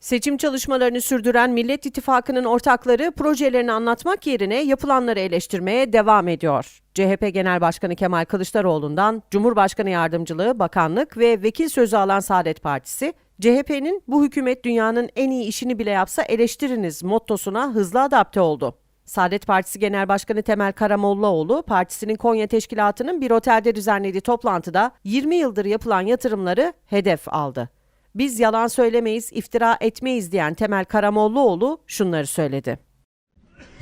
Seçim çalışmalarını sürdüren Millet İttifakı'nın ortakları projelerini anlatmak yerine yapılanları eleştirmeye devam ediyor. CHP Genel Başkanı Kemal Kılıçdaroğlu'ndan Cumhurbaşkanı Yardımcılığı, Bakanlık ve Vekil sözü alan Saadet Partisi, CHP'nin bu hükümet dünyanın en iyi işini bile yapsa eleştiriniz mottosuna hızlı adapte oldu. Saadet Partisi Genel Başkanı Temel Karamollaoğlu, partisinin Konya Teşkilatı'nın bir otelde düzenlediği toplantıda 20 yıldır yapılan yatırımları hedef aldı. Biz yalan söylemeyiz, iftira etmeyiz diyen Temel Karamollaoğlu şunları söyledi.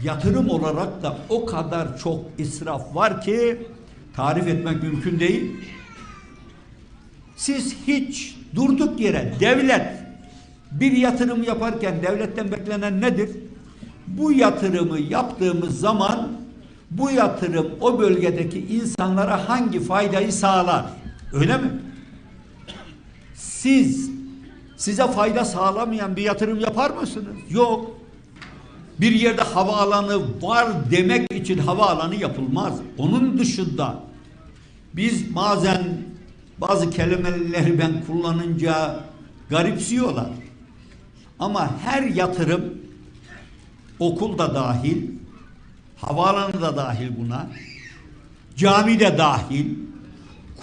Yatırım olarak da o kadar çok israf var ki tarif etmek mümkün değil. Siz hiç durduk yere devlet bir yatırım yaparken devletten beklenen nedir? Bu yatırımı yaptığımız zaman bu yatırım o bölgedeki insanlara hangi faydayı sağlar? Öyle mi? Siz size fayda sağlamayan bir yatırım yapar mısınız? Yok. Bir yerde havaalanı var demek için havaalanı yapılmaz. Onun dışında biz bazen bazı kelimeleri ben kullanınca garipsiyorlar. Ama her yatırım okul da dahil, havaalanı da dahil buna, cami de dahil,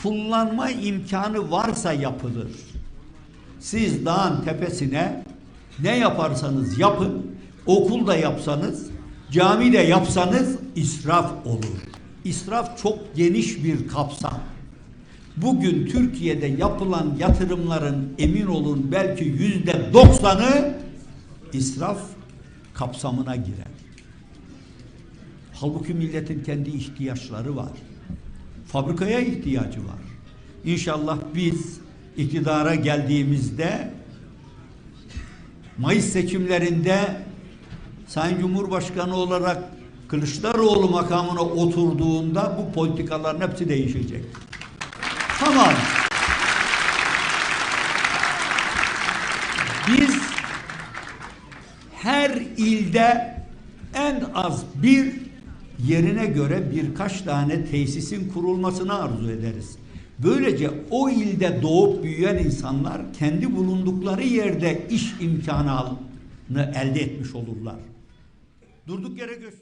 kullanma imkanı varsa yapılır. Siz dağın tepesine ne yaparsanız yapın, okul da yapsanız, cami de yapsanız israf olur. İsraf çok geniş bir kapsam. Bugün Türkiye'de yapılan yatırımların emin olun belki yüzde doksanı israf kapsamına girer. Halbuki milletin kendi ihtiyaçları var. Fabrikaya ihtiyacı var. İnşallah biz iktidara geldiğimizde Mayıs seçimlerinde Sayın Cumhurbaşkanı olarak Kılıçdaroğlu makamına oturduğunda bu politikaların hepsi değişecek. Tamam. Biz her ilde en az bir yerine göre birkaç tane tesisin kurulmasını arzu ederiz. Böylece o ilde doğup büyüyen insanlar kendi bulundukları yerde iş imkanını elde etmiş olurlar. Durduk yere göç